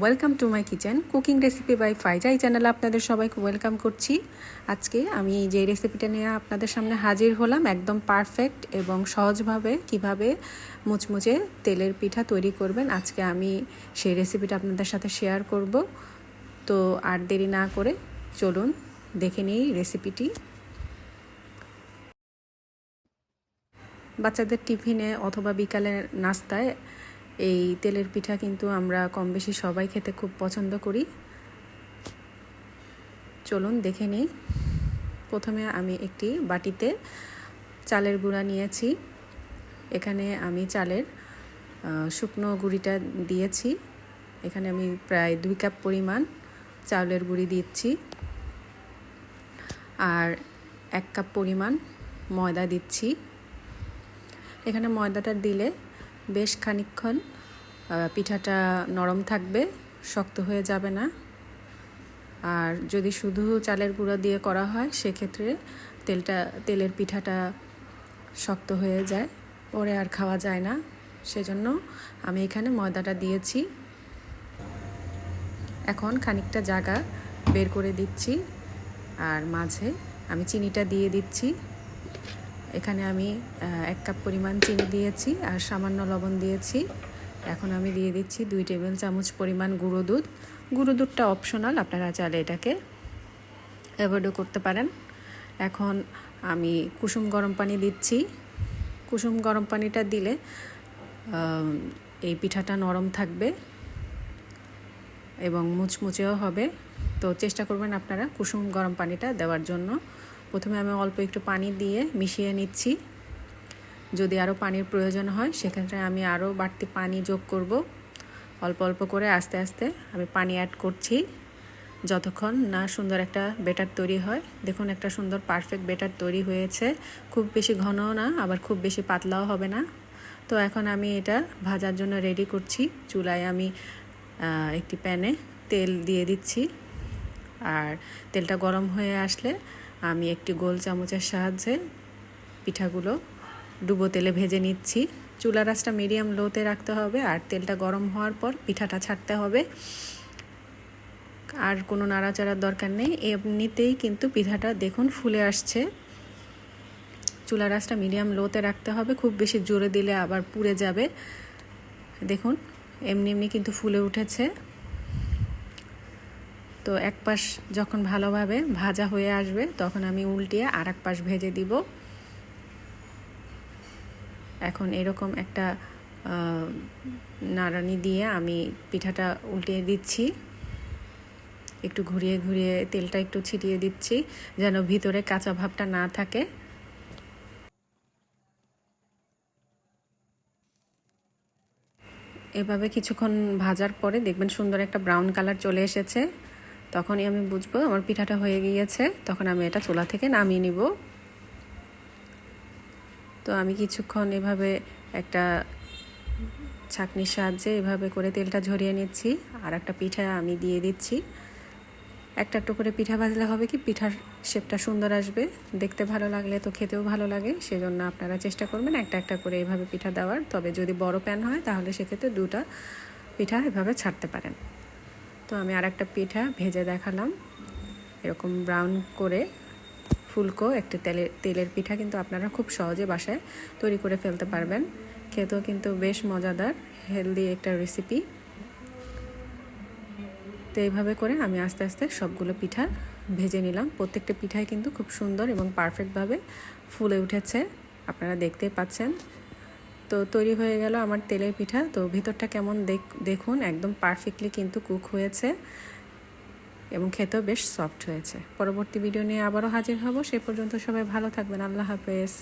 Welcome to my kitchen cooking recipe by Faiza এই চ্যানেলে আপনাদের সবাইকে ওয়েলকাম করছি। আজকে আমি যে রেসিপিটা নিয়ে আপনাদের সামনে হাজির হলাম, একদম পারফেক্ট এবং সহজভাবে কীভাবে মুচমুচে তেলের পিঠা তৈরি করবেন, আজকে আমি সেই রেসিপিটা আপনাদের সাথে শেয়ার করব। তো আর দেরি না করে চলুন, দেখে নিই রেসিপিটি বাচ্চাদের টিফিনে অথবা বিকালের নাস্তায় এই তেলের পিঠা কিন্তু আমরা কম বেশি সবাই খেতে খুব পছন্দ করি। চলুন দেখে নিই। প্রথমে আমি একটি বাটিতে চালের গুঁড়া নিয়েছি। এখানে আমি চালের শুকনো গুঁড়িটা দিয়েছি। এখানে আমি প্রায় দুই কাপ পরিমাণ চাউলের গুঁড়ি দিচ্ছি। আর এক কাপ পরিমাণ ময়দা দিচ্ছি। এখানে ময়দাটা দিলে বেশ খানিক্ষণ পিঠাটা নরম থাকবে, শক্ত হয়ে যাবে না। আর যদি শুধু চালের গুঁড়ো দিয়ে করা হয়, সেক্ষেত্রে তেলটা, তেলের পিঠাটা শক্ত হয়ে যায়। পরে আর খাওয়া যায় না। সেজন্য আমি এখানে ময়দাটা দিয়েছি। এখন খানিকটা জায়গা বের করে দিচ্ছি। আর মাঝে আমি চিনিটা দিয়ে দিচ্ছি। এখানে আমি এক কাপ পরিমাণ চিনি দিয়েছি আর সামান্য লবণ দিয়েছি। এখন আমি দিয়ে দিচ্ছি দুই টেবিল চামচ পরিমাণ গুঁড়ো দুধ। গুঁড়ো দুধটা অপশনাল আপনারা চাইলে এটাকে অ্যাভয়েডও করতে পারেন। এখন আমি কুসুম গরম পানি দিচ্ছি। কুসুম গরম পানিটা দিলে এই পিঠাটা নরম থাকবে এবং মুচমুচেও হবে। তো চেষ্টা করবেন আপনারা কুসুম গরম পানিটা দেওয়ার জন্য। প্রথমে আমি অল্প একটু পানি দিয়ে মিশিয়ে নিচ্ছি। যদি আরও পানির প্রয়োজন হয় সেক্ষেত্রে আমি আরও বাড়তি পানি যোগ করব। অল্প অল্প করে আস্তে আস্তে আমি পানি অ্যাড করছি। যতক্ষণ না সুন্দর একটা বেটার তৈরি হয়। দেখুন, একটা সুন্দর পারফেক্ট বেটার তৈরি হয়েছে। খুব বেশি ঘনও না, আবার খুব বেশি পাতলাও হবে না। তো এখন আমি এটা ভাজার জন্য রেডি করছি। চুলায় আমি একটি প্যানে তেল দিয়ে দিচ্ছি। আর তেলটা গরম হয়ে আসলে আমি একটি গোল চামচের সাহায্যে পিঠাগুলো ডুবো তেলে ভেজে নিচ্ছি। চুলা রাসটা মিডিয়াম লোতে রাখতে হবে আর তেলটা গরম হওয়ার পর পিঠাটা ছাড়তে হবে। আর কোনো নাড়াচাড়ার দরকার নেই। এমনিতেই কিন্তু পিঠাটা দেখুন ফুলে আসছে। চুলা রাসটা মিডিয়াম লোতে রাখতে হবে। খুব বেশি জোরে দিলে আবার পুড়ে যাবে। দেখুন, এমনি এমনি কিন্তু ফুলে উঠেছে। তো এক পাশ যখন ভালোভাবে ভাজা হয়ে আসবে, তখন আমি উল্টিয়ে আর এক পাশ ভেজে দিব। এখন এরকম একটা নাড়ানি দিয়ে আমি পিঠাটা উল্টিয়ে দিচ্ছি। একটু ঘুরিয়ে ঘুরিয়ে তেলটা একটু ছিটিয়ে দিচ্ছি, যেন ভিতরে কাঁচা ভাবটা না থাকে। এভাবে কিছুক্ষণ ভাজার পরে দেখবেন সুন্দর একটা ব্রাউন কালার চলে এসেছে। তখনই আমি বুঝব, আমার পিঠাটা হয়ে গিয়েছে, তখন আমি এটা চুলা থেকে নামিয়ে নিব। তো আমি কিছুক্ষণ এভাবে একটা ছাকনির সাহায্যে এভাবে করে তেলটা ঝরিয়ে নিচ্ছি, আর একটা পিঠা আমি দিয়ে দিচ্ছি। একটা একটু করে পিঠা ভাজলে হবে কি, পিঠার শেপটা সুন্দর আসবে, দেখতে ভালো লাগলে তো খেতেও ভালো লাগে, সেজন্য আপনারা চেষ্টা করবেন একটা একটা করে এভাবে পিঠা দেওয়ার। তবে যদি বড় প্যান হয়, তাহলে সেক্ষেত্রে দুটা পিঠা এভাবে ছাড়তে পারেন। তো আমি আর একটা পিঠা ভেজে দেখালাম। এরকম ব্রাউন করে ফুলকো, একটা তেলের তেলের পিঠা কিন্তু আপনারা খুব সহজে বাসায় তৈরি করে ফেলতে পারবেন। খেতেও কিন্তু বেশ মজাদার হেলদি একটা রেসিপি তো এইভাবে করে আমি আস্তে আস্তে সবগুলো পিঠা ভেজে নিলাম। প্রত্যেকটা পিঠাই কিন্তু খুব সুন্দর এবং পারফেক্টভাবে ফুলে উঠেছে। আপনারা দেখতেই পাচ্ছেন। তো তৈরি হয়ে গেল আমার তেলের পিঠা। তো ভিতরটা কেমন দেখুন, একদম পারফেক্টলি কিন্তু কুক হয়েছে এবং খেতেও বেশ সফট হয়েছে। পরবর্তী ভিডিও নিয়ে আবারও হাজির হব। সে পর্যন্ত সবাই ভালো থাকবেন। আল্লাহ হাফেজ।